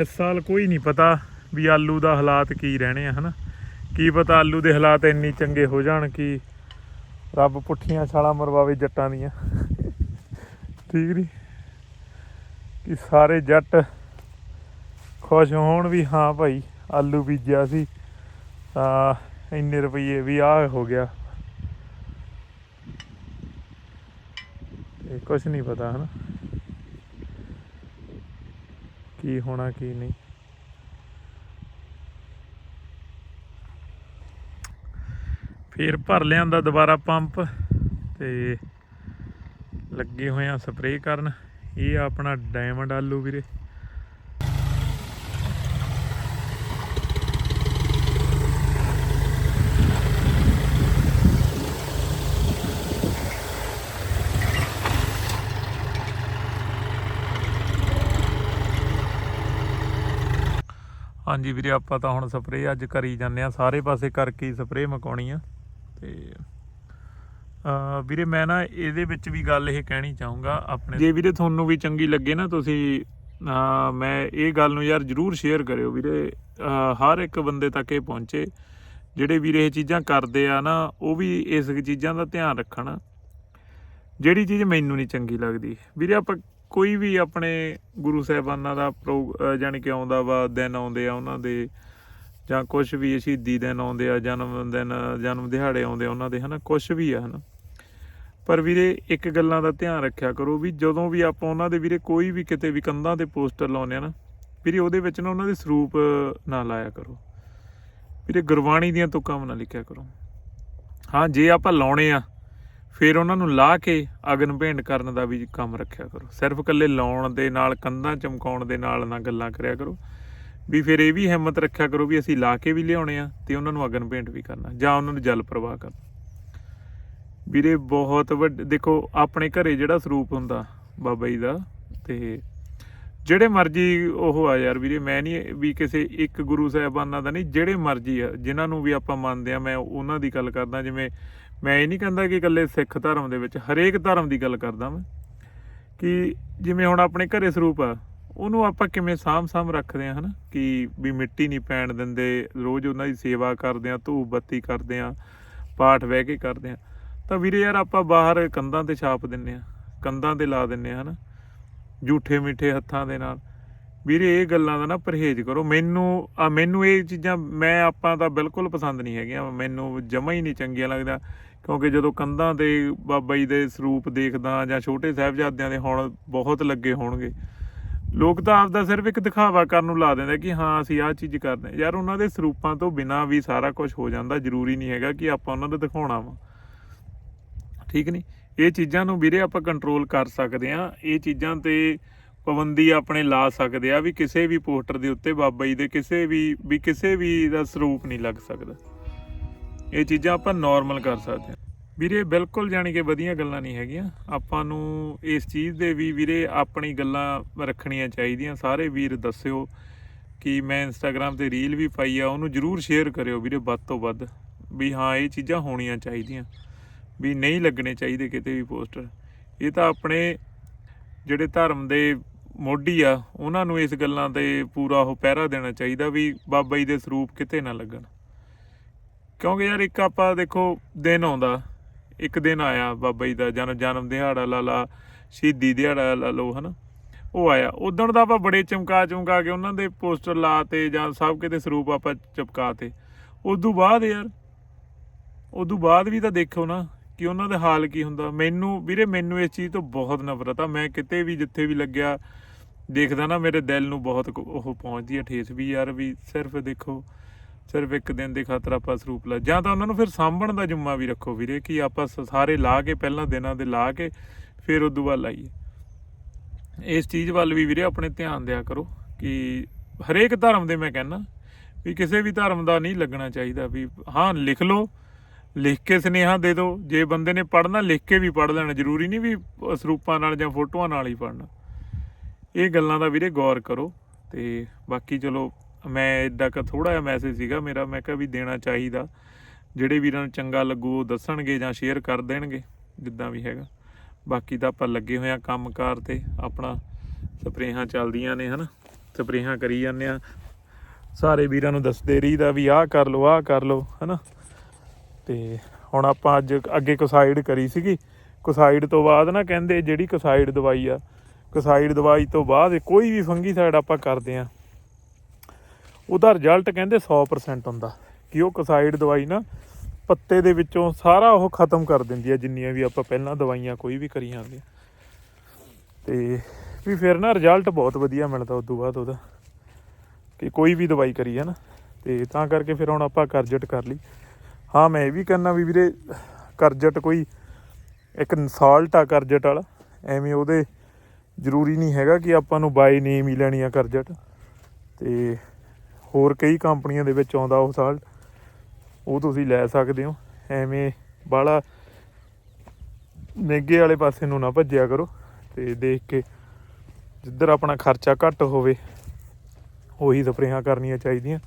[SPEAKER 1] ਇਸ ਸਾਲ ਕੋਈ ਨਹੀਂ ਪਤਾ ਵੀ ਆਲੂ ਦਾ ਹਾਲਾਤ ਕੀ ਰਹਿਣੇ ਆ, ਹਨਾ? ਕੀ ਪਤਾ ਆਲੂ ਦੇ ਹਾਲਾਤ ਇੰਨੀ ਚੰਗੇ ਹੋ ਜਾਣ ਕਿ ਰੱਬ ਪੁੱਠੀਆਂ ਛਾਲਾਂ ਮਰਵਾਵੇ ਜੱਟਾਂ ਦੀਆਂ। ਠੀਕ ਨਹੀਂ ਕਿ ਸਾਰੇ ਜੱਟ ਖੁਸ਼ ਹੋਣ ਵੀ ਹਾਂ ਭਾਈ। ਆਲੂ ਬੀਜਿਆ ਸੀ, ਤਾਂ ਇੰਨੇ ਰੁਪਏ ਵੀ ਆ ਹੋ ਗਿਆ। ਤੇ ਕੁਝ ਨਹੀਂ ਪਤਾ, ਹਨਾ? ਕੀ ਹੋਣਾ, ਕੀ ਨਹੀਂ। ਫਿਰ ਭਰ ਲਿਆਂਦਾ ਦੁਬਾਰਾ ਪੰਪ ਤੇ ਲੱਗੇ ਹੋਏ ਆ ਸਪਰੇਅ ਕਰਨ। ਇਹ ਆਪਣਾ ਡਾਇਮੰਡ ਆਲੂ ਵੀਰੇ। ਹਾਂਜੀ ਵੀਰੇ, ਆਪਾਂ ਤਾਂ ਹੁਣ ਸਪਰੇਅ ਅੱਜ ਕਰੀ ਜਾਂਦੇ ਆ ਸਾਰੇ ਪਾਸੇ ਕਰਕੇ ਹੀ ਸਪਰੇਅ ਮਕਾਉਣੀ ਆ। ਤੇ ਵੀਰੇ, ਮੈਂ ਨਾ ਇਹਦੇ ਵਿੱਚ ਵੀ ਗੱਲ ਇਹ ਕਹਿਣੀ ਚਾਹੂੰਗਾ ਆਪਣੇ ਜੇ ਵੀਰੇ ਤੁਹਾਨੂੰ ਵੀ ਚੰਗੀ ਲੱਗੇ ਨਾ, ਤੁਸੀਂ ਮੈਂ ਇਹ ਗੱਲ ਨੂੰ ਯਾਰ ਜਰੂਰ ਸ਼ੇਅਰ ਕਰਿਓ ਵੀਰੇ। ਹਰ ਇੱਕ ਬੰਦੇ ਤੱਕ ਇਹ ਪਹੁੰਚੇ। ਜਿਹੜੇ ਵੀਰੇ ਇਹ ਚੀਜ਼ਾਂ ਕਰਦੇ ਆ ਨਾ, ਉਹ ਵੀ ਇਸ ਚੀਜ਼ਾਂ ਦਾ ਧਿਆਨ ਰੱਖਣ। ਜਿਹੜੀ ਚੀਜ਼ ਮੈਨੂੰ ਨਹੀਂ ਚੰਗੀ ਲੱਗਦੀ। ਵੀਰੇ, ਆਪਾਂ ਕੋਈ ਵੀ ਆਪਣੇ ਗੁਰੂ ਸਾਹਿਬਾਨਾਂ ਦਾ ਪ੍ਰੋ ਜਾਣੀ ਕਿ ਆਉਂਦਾ ਵਾ, ਦਿਨ ਆਉਂਦੇ ਆ ਉਹਨਾਂ ਦੇ, ਜਾਂ ਕੁਝ ਵੀ ਸ਼ਹੀਦੀ ਦਿਨ ਆਉਂਦੇ ਆ, ਜਨਮ ਦਿਨ, ਜਨਮ ਦਿਹਾੜੇ ਆਉਂਦੇ ਆ ਉਹਨਾਂ ਦੇ, ਹਨਾ? ਕੁਝ ਵੀ ਆ, ਹਨਾ? ਪਰ ਵੀਰੇ, ਇੱਕ ਗੱਲਾਂ ਦਾ ਧਿਆਨ ਰੱਖਿਆ ਕਰੋ ਵੀ ਜਦੋਂ ਵੀ ਆਪਾਂ ਉਹਨਾਂ ਦੇ ਵੀਰੇ ਕੋਈ ਵੀ ਕਿਤੇ ਵੀ ਕੰਧਾਂ ਤੇ ਪੋਸਟਰ ਲਾਉਂਦੇ ਆ ਨਾ, ਵੀਰੇ ਉਹਦੇ ਵਿੱਚ ਨਾ ਉਹਨਾਂ ਦੇ ਸਰੂਪ ਨਾ ਲਾਇਆ ਕਰੋ। ਵੀਰੇ ਗੁਰਬਾਣੀ ਦੀਆਂ ਤੁਕਾਂ ਵੀ ਨਾ ਲਿਖਿਆ ਕਰੋ। ਹਾਂ, ਜੇ ਆਪਾਂ ਲਾਉਣੇ ਆ ਫਿਰ ਉਹਨਾਂ ਨੂੰ ਲਾ ਕੇ ਅਗਨ ਭੇਂਟ ਕਰਨ ਦਾ ਵੀ ਕੰਮ ਰੱਖਿਆ ਕਰੋ। ਸਿਰਫ ਇਕੱਲੇ ਲਾਉਣ ਦੇ ਨਾਲ, ਕੰਧਾਂ ਚਮਕਾਉਣ ਦੇ ਨਾਲ ਨਾ ਗੱਲਾਂ ਕਰਿਆ ਕਰੋ। ਵੀ ਫਿਰ ਇਹ ਵੀ ਹਿੰਮਤ ਰੱਖਿਆ ਕਰੋ ਵੀ ਅਸੀਂ ਲਾ ਕੇ ਵੀ ਲਿਆਉਣੇ ਆ ਤੇ ਉਹਨਾਂ ਨੂੰ ਅਗਨ ਭੇਂਟ ਵੀ ਕਰਨਾ, ਜਾਂ ਉਹਨਾਂ ਨੂੰ ਜਲ ਪ੍ਰਵਾਹ ਕਰਨਾ। ਵੀਰੇ, ਬਹੁਤ ਵੱਡ, ਦੇਖੋ, ਆਪਣੇ ਘਰੇ ਜਿਹੜਾ ਸਰੂਪ ਹੁੰਦਾ ਬਾਬਾ ਜੀ ਦਾ ਤੇ ਜਿਹੜੇ ਮਰਜ਼ੀ ਉਹ ਆ ਯਾਰ ਵੀਰੇ, ਮੈਂ ਨਹੀਂ ਵੀ ਕਿਸੇ ਇੱਕ ਗੁਰੂ ਸਾਹਿਬਾਨਾਂ ਦਾ ਨਹੀਂ, ਜਿਹੜੇ ਮਰਜ਼ੀ ਆ, ਜਿਨ੍ਹਾਂ ਨੂੰ ਵੀ ਆਪਾਂ ਮੰਨਦੇ ਆ, ਮੈਂ ਉਹਨਾਂ ਦੀ ਗੱਲ ਕਰਦਾ, ਜਿਵੇਂ ਮੈਂ ਇਹ ਨਹੀਂ ਕਹਿੰਦਾ ਕਿ ਇਕੱਲੇ ਸਿੱਖ ਧਰਮ ਦੇ ਵਿੱਚ ਹਰੇਕ ਧਰਮ ਦੀ ਗੱਲ ਕਰਦਾ ਮੈਂ, ਕਿ ਜਿਵੇਂ ਹੁਣ ਆਪਣੇ ਘਰੇ ਸਰੂਪ ਆ, ਉਹਨੂੰ ਆਪਾਂ ਕਿਵੇਂ ਸਾਂਭ ਸਾਂਭ ਰੱਖਦੇ ਆ ਹਨਾ? ਕਿ ਵੀ ਮਿੱਟੀ ਨਹੀਂ ਪੈਣ ਦਿੰਦੇ, ਰੋਜ਼ ਉਹਨਾਂ ਦੀ ਸੇਵਾ ਕਰਦੇ ਆ ਧੂਪ ਬੱਤੀ ਕਰਦੇ ਆ ਪਾਠ ਬਹਿ ਕੇ ਕਰਦੇ ਆ ਤਾਂ ਵੀਰੇ ਯਾਰ ਆਪਾਂ ਬਾਹਰ ਕੰਧਾਂ ਤੇ ਛਾਪ ਦਿੰਨੇ ਆ ਕੰਧਾਂ ਤੇ ਲਾ ਦਿੰਨੇ ਆ ਹਨਾ? ਝੂਠੇ ਮਿੱਠੇ ਹੱਥਾਂ ਦੇ ਨਾਲ। ਵੀਰੇ ਇਹ ਗੱਲਾਂ ਦਾ ਨਾ ਪਰਹੇਜ਼ ਕਰੋ। ਮੈਨੂੰ, ਆ ਮੈਨੂੰ ਇਹ ਚੀਜ਼ਾਂ ਮੈਂ ਆਪਾਂ ਤਾਂ ਬਿਲਕੁਲ ਪਸੰਦ ਨਹੀਂ ਹੈਗੀਆਂ। ਮੈਨੂੰ ਜਮਾ ਹੀ ਨਹੀਂ ਚੰਗੀਆਂ ਲੱਗਦਾ ਕਿਉਂਕਿ ਜਦੋਂ ਕੰਧਾਂ ਤੇ ਬਾਬਾ ਜੀ ਦੇ ਸਰੂਪ ਦੇਖਦਾ ਜਾਂ ਛੋਟੇ ਸਾਹਿਬਜ਼ਾਦਿਆਂ ਦੇ ਹੁਣ ਬਹੁਤ ਲੱਗੇ ਹੋਣਗੇ। ਲੋਕ ਤਾਂ ਆਪਦਾ ਸਿਰਫ ਇੱਕ ਦਿਖਾਵਾ ਕਰਨ ਨੂੰ ਲਾ ਦਿੰਦੇ ਕਿ ਹਾਂ, ਅਸੀਂ ਆਹ ਚੀਜ਼ ਕਰਦੇ ਹਾਂ। ਯਾਰ, ਉਹਨਾਂ ਦੇ ਸਰੂਪਾਂ ਤੋਂ ਬਿਨਾ ਵੀ ਸਾਰਾ ਕੁਝ ਹੋ ਜਾਂਦਾ, ਜ਼ਰੂਰੀ ਨਹੀਂ ਹੈਗਾ ਕਿ ਆਪਾਂ ਉਹਨਾਂ ਦਾ ਦਿਖਾਉਣਾ ਵਾ। ਠੀਕ ਨਹੀਂ ਇਹ ਚੀਜ਼ਾਂ ਨੂੰ ਵੀਰੇ ਆਪਾਂ ਕੰਟਰੋਲ ਕਰ ਸਕਦੇ ਆ ਇਹ ਚੀਜ਼ਾਂ ਤੇ ਪਾਬੰਦੀ ਆਪਣੇ ਲਾ ਸਕਦੇ ਆ ਵੀ ਕਿਸੇ ਵੀ ਪੋਸਟਰ ਦੇ ਉੱਤੇ ਬਾਬਾ ਜੀ ਦੇ ਕਿਸੇ ਵੀ ਵੀ ਕਿਸੇ ਵੀ ਦਾ ਸਰੂਪ ਨਹੀਂ ਲੱਗ ਸਕਦਾ। ਇਹ ਚੀਜ਼ਾਂ ਆਪਾਂ ਨਾਰਮਲ ਕਰ ਸਕਦੇ ਹਾਂ। ਵੀਰੇ, ਬਿਲਕੁਲ ਜਾਣੀ ਕਿ ਵਧੀਆ ਗੱਲਾਂ ਨਹੀਂ ਹੈਗੀਆਂ। ਆਪਾਂ ਨੂੰ ਇਸ ਚੀਜ਼ ਦੇ ਵੀ ਵੀਰੇ ਆਪਣੀ ਗੱਲਾਂ ਰੱਖਣੀਆਂ ਚਾਹੀਦੀਆਂ। ਸਾਰੇ ਵੀਰ ਦੱਸਿਓ ਕਿ ਮੈਂ ਇੰਸਟਾਗ੍ਰam ਤੇ ਰੀਲ ਵੀ ਪਾਈ ਆ, ਉਹਨੂੰ ਜਰੂਰ ਸ਼ੇਅਰ ਕਰਿਓ ਵੀਰੇ ਵੱਧ ਤੋਂ ਵੱਧ ਵੀ ਹਾਂ, ਇਹ ਚੀਜ਼ਾਂ ਹੋਣੀਆਂ ਚਾਹੀਦੀਆਂ। ਵੀ ਨਹੀਂ ਲੱਗਣੇ ਚਾਹੀਦੇ ਕਿਤੇ ਵੀ ਪੋਸਟਰ ਇਹ ਤਾਂ ਆਪਣੇ ਜਿਹੜੇ ਧਰਮ ਦੇ ਮੋਢੀ ਆ, ਉਹਨਾਂ ਨੂੰ ਇਸ ਗੱਲਾਂ ਤੇ ਪੂਰਾ ਉਹ ਪਹਿਰਾ ਦੇਣਾ ਚਾਹੀਦਾ ਵੀ ਬਾਬਾ ਜੀ ਦੇ ਸਰੂਪ ਕਿਤੇ ਨਾ ਲੱਗਣ। ਕਿਉਂਕਿ ਯਾਰ ਇੱਕ ਆਪਾਂ ਦੇਖੋ ਦਿਨ ਆਉਂਦਾ, ਇੱਕ ਦਿਨ ਆਇਆ ਬਾਬਾ ਜੀ ਦਾ ਜਨਮ ਜਨਮ ਦਿਹਾੜਾ ਲਾ ਲਾ, ਸ਼ਹੀਦੀ ਦਿਹਾੜਾ ਲਾ ਲਓ, ਹਨਾ? ਉਹ ਆਇਆ। ਉਦੋਂ ਦਾ ਆਪਾਂ ਬੜੇ ਚਮਕਾ ਚਮਕਾ ਕੇ ਉਹਨਾਂ ਦੇ ਪੋਸਟਰ ਲਾਤੇ ਜਾਂ ਸਭ ਕਿਤੇ ਸਰੂਪ ਆਪਾਂ ਚਪਕਾਤੇ ਤੋਂ। ਬਾਅਦ ਯਾਰ, ਉਦੋਂ ਬਾਅਦ ਵੀ ਤਾਂ ਦੇਖੋ ਨਾ ਕਿ ਉਹਨਾਂ ਦਾ ਹਾਲ ਕੀ ਹੁੰਦਾ। ਮੈਨੂੰ, ਵੀਰੇ ਮੈਨੂੰ ਇਸ ਚੀਜ਼ ਤੋਂ ਬਹੁਤ ਨਫ਼ਰਤ ਆ। ਮੈਂ ਕਿਤੇ ਵੀ ਜਿੱਥੇ ਵੀ ਲੱਗਿਆ, ਦੇਖਦਾ ਨਾ ਮੇਰੇ ਦਿਲ ਨੂੰ ਬਹੁਤ ਉਹ ਪਹੁੰਚਦੀ ਹੈ ਠੇਸ ਵੀ ਯਾਰ ਵੀ ਸਿਰਫ ਦੇਖੋ ਸਿਰਫ ਇੱਕ ਦਿਨ ਦੇ ਖਾਤਰ ਆਪਾਂ ਸਰੂਪ ਲਾ ਜਾਂ ਤਾਂ ਉਹਨਾਂ ਨੂੰ ਫਿਰ ਸਾਂਭਣ ਦਾ ਜਿੰਮਾ ਵੀ ਰੱਖੋ ਵੀਰੇ, ਕਿ ਆਪਾਂ ਸ- ਸਾਰੇ ਲਾ ਕੇ, ਪਹਿਲਾਂ ਦਿਨਾਂ ਦੇ ਲਾ ਕੇ, ਫਿਰ ਉਦੋਂ ਬਾਅਦ ਲਾਈਏ ਇਸ ਚੀਜ਼ ਵੱਲ ਵੀ ਵੀਰੇ ਆਪਣੇ ਧਿਆਨ ਦਿਆ ਕਰੋ ਕਿ ਹਰੇਕ ਧਰਮ ਦੇ ਮੈਂ ਕਹਿੰਦਾ ਵੀ ਕਿਸੇ ਵੀ ਧਰਮ ਦਾ ਨਹੀਂ ਲੱਗਣਾ ਚਾਹੀਦਾ ਵੀ, ਹਾਂ, ਲਿਖ ਲਓ, ਲਿਖ ਕੇ ਸੁਨੇਹਾ ਦੇ ਦਿਓ, ਜੇ ਬੰਦੇ ਨੇ ਪੜ੍ਹਨਾ, ਲਿਖ ਕੇ ਵੀ ਪੜ੍ਹ ਲੈਣਾ, ਜ਼ਰੂਰੀ ਨਹੀਂ ਵੀ ਸਰੂਪਾਂ ਨਾਲ ਜਾਂ ਫੋਟੋਆਂ ਨਾਲ ਹੀ ਪੜ੍ਹਨਾ। ਇਹ ਗੱਲਾਂ ਦਾ ਵੀਰੇ ਗੌਰ ਕਰੋ ਤੇ ਬਾਕੀ ਚਲੋ ਮੈਂ ਇਦਾਂ ਕ ਥੋੜਾ ਜਿਹਾ ਮੈਸੇਜ ਸੀਗਾ ਮੇਰਾ, ਮੈਂ ਕਿਹਾ ਵੀ ਦੇਣਾ ਚਾਹੀਦਾ। ਜਿਹੜੇ ਵੀਰਾਂ ਨੂੰ ਚੰਗਾ ਲੱਗੂ, ਉਹ ਦੱਸਣਗੇ ਜਾਂ ਸ਼ੇਅਰ ਕਰ ਦੇਣਗੇ, ਜਿੱਦਾਂ ਵੀ ਹੈਗਾ। ਬਾਕੀ ਤਾਂ ਆਪਾਂ ਲੱਗੇ ਹੋਏ ਆ ਕੰਮਕਾਰ ਤੇ, ਆਪਣਾ ਸਪਰੇਹਾਂ ਚੱਲਦੀਆਂ ਨੇ, ਹਨਾ? ਸਪਰੇਹਾਂ ਕਰੀ ਜਾਂਦੇ ਆ ਸਾਰੇ ਵੀਰਾਂ ਨੂੰ ਦੱਸਦੇ ਰਹੀਦਾ ਵੀ ਆਹ ਕਰ ਲਓ, ਆਹ ਕਰ ਲਓ, ਹਨਾ? ਤੇ ਹੁਣ ਆਪਾਂ ਅੱਜ ਅੱਗੇ ਕੋਸਾਈਡ ਕਰੀ ਸੀਗੀ। ਕੋਸਾਈਡ ਤੋਂ ਬਾਅਦ ਨਾ ਕਹਿੰਦੇ ਜਿਹੜੀ ਕੋਸਾਈਡ ਦਵਾਈ ਆ, ਕੋਸਾਈਡ ਦਵਾਈ ਤੋਂ ਬਾਅਦ ਕੋਈ ਵੀ ਫੰਗੀਸਾਈਡ ਆਪਾਂ ਕਰਦੇ ਆ ਉਹਦਾ ਰਿਜ਼ਲਟ ਕਹਿੰਦੇ 100% ਹੁੰਦਾ। ਕਿ ਉਹ ਕਸਾਈਡ ਦਵਾਈ ਨਾ, ਪੱਤੇ ਦੇ ਵਿੱਚੋਂ ਸਾਰਾ ਉਹ ਖਤਮ ਕਰ ਦਿੰਦੀ ਹੈ ਜਿੰਨੀਆਂ ਵੀ ਆਪਾਂ ਪਹਿਲਾਂ ਦਵਾਈਆਂ ਕੋਈ ਵੀ ਕਰੀ ਜਾਂਦੇ ਤੇ ਵੀ ਫਿਰ ਨਾ ਰਿਜ਼ਲਟ ਬਹੁਤ ਵਧੀਆ ਮਿਲਦਾ ਉਸ ਤੋਂ ਬਾਅਦ ਉਹਦਾ। ਕਿ ਕੋਈ ਵੀ ਦਵਾਈ ਕਰੀ ਹੈ ਨਾ, ਤੇ ਤਾਂ ਕਰਕੇ ਫਿਰ ਹੁਣ ਆਪਾਂ ਕਰਜਟ ਕਰ ਲਈ। ਹਾਂ, ਮੈਂ ਇਹ ਵੀ ਕਹਿੰਦਾ ਵੀ ਵੀਰੇ, ਕਰਜਟ ਕੋਈ ਇੱਕ ਸਾਲਟ ਆ ਕਰਜਟ ਵਾਲਾ। ਐਵੇਂ ਉਹਦੇ ਜ਼ਰੂਰੀ ਨਹੀਂ ਹੈਗਾ ਕਿ ਆਪਾਂ ਨੂੰ ਬਾਈ ਨੇਮ ਹੀ ਲੈਣੀ ਆ ਕਰਜਟ। ਤੇ ਹੋਰ ਕਈ ਕੰਪਨੀਆਂ ਦੇ ਵਿੱਚ ਆਉਂਦਾ ਉਹ ਸਾਲਟ ਉਹ ਤੁਸੀਂ ਲੈ ਸਕਦੇ ਹੋ। ਐਵੇਂ ਬਾਹਲਾ ਮਹਿੰਗੇ ਵਾਲੇ ਪਾਸੇ ਨੂੰ ਨਾ ਭੱਜਿਆ ਕਰੋ ਤੇ ਦੇਖ ਕੇ ਜਿੱਧਰ ਆਪਣਾ ਖਰਚਾ ਘੱਟ ਹੋਵੇ, ਉਹੀ ਸਪਰੇਹਾਂ ਕਰਨੀਆਂ ਚਾਹੀਦੀਆਂ।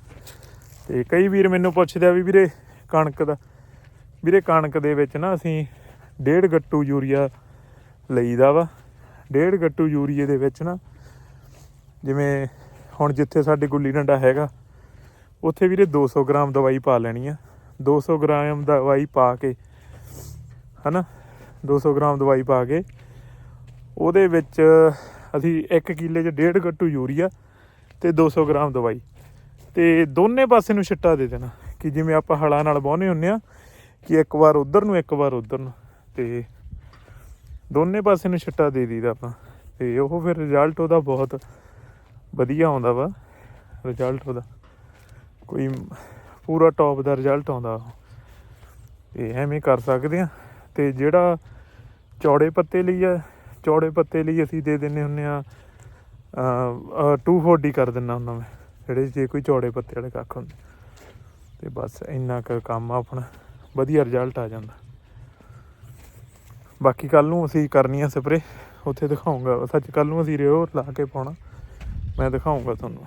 [SPEAKER 1] ਤੇ ਕਈ ਵੀਰ ਮੈਨੂੰ ਪੁੱਛਦੇ ਆ ਵੀ ਵੀਰੇ ਕਣਕ ਦਾ, ਵੀਰੇ ਕਣਕ ਦੇ ਵਿੱਚ ਨਾ ਅਸੀਂ ਡੇਢ ਗੱਟੂ ਯੂਰੀਆ ਲਈਦਾ ਵਾ। ਡੇਢ ਗੱਟੂ ਯੂਰੀਏ ਦੇ ਵਿੱਚ ਨਾ ਜਿਵੇਂ ਹੁਣ ਜਿੱਥੇ ਸਾਡੇ ਗੁੱਲੀ ਡੰਡਾ ਹੈਗਾ, ਉੱਥੇ ਵੀਰੇ 200 ਗ੍ਰਾਮ ਦਵਾਈ ਪਾ ਲੈਣੀ ਆ। 200 ਗ੍ਰਾਮ ਦਵਾਈ ਪਾ ਕੇ, ਹਨਾ? 200 ਗ੍ਰਾਮ ਦਵਾਈ ਪਾ ਕੇ, ਉਹਦੇ ਵਿੱਚ ਅਸੀਂ 1 ਕਿੱਲੇ 'ਚ ਡੇਢ ਗੱਟੂ ਯੂਰੀਆ ਤੇ 200 ਗ੍ਰਾਮ ਦਵਾਈ। ਤੇ ਦੋਨੇ ਪਾਸੇ ਨੂੰ ਛਿੱਟਾ ਦੇ ਦੇਣਾ, ਕਿ ਜਿਵੇਂ ਆਪਾਂ ਹਲਾਂ ਨਾਲ ਵਾਹੁੰਦੇ ਹੁੰਨੇ ਆ, ਕਿ ਇੱਕ ਵਾਰ ਉਧਰ ਨੂੰ, ਇੱਕ ਵਾਰ ਉਧਰ ਨੂੰ। ਤੇ ਦੋਨੇ ਪਾਸੇ ਨੂੰ ਛਿੱਟਾ ਦੇ ਦੀਦਾ ਆਪਾਂ। ਤੇ ਉਹ ਫਿਰ ਰਿਜ਼ਲਟ ਉਹਦਾ ਬਹੁਤ ਵਧੀਆ ਆਉਂਦਾ ਵਾ ਰਿਜ਼ਲਟ ਉਹਦਾ। ਕੋਈ ਪੂਰਾ ਟੌਪ ਦਾ ਰਿਜ਼ਲਟ ਆਉਂਦਾ ਉਹ। ਤੇ ਐਵੇਂ ਕਰ ਸਕਦੇ ਆ। ਤੇ ਜਿਹੜਾ ਚੌੜੇ ਪੱਤੇ ਲਈ ਆ, ਚੌੜੇ ਪੱਤੇ ਲਈ ਅਸੀਂ ਦੇ ਦਿੰਨੇ ਹੁੰਨੇ ਆ 240 ਕਰ ਦਿੰਨਾ ਹੁੰਦਾ ਮੈਂ। ਜਿਹੜੇ ਜੇ ਕੋਈ ਚੌੜੇ ਪੱਤੇ ਵਾਲੇ ਕੱਖ ਹੁੰਦੇ। ਤੇ ਬਸ ਇੰਨਾ ਕੁ ਕੰਮ ਆਪਣਾ। ਵਧੀਆ ਰਿਜ਼ਲਟ ਆ ਜਾਂਦਾ। ਬਾਕੀ ਕੱਲ ਨੂੰ ਅਸੀਂ ਕਰਨੀ ਆ ਸਪਰੇ ਉੱਥੇ ਦਿਖਾਉਂਗਾ। ਸੱਚ ਕੱਲ ਨੂੰ ਅਸੀਂ ਰਿਓ ਲਾ ਕੇ ਪਾਉਣਾ। ਮੈਂ ਦਿਖਾਉਂਗਾ ਤੁਹਾਨੂੰ।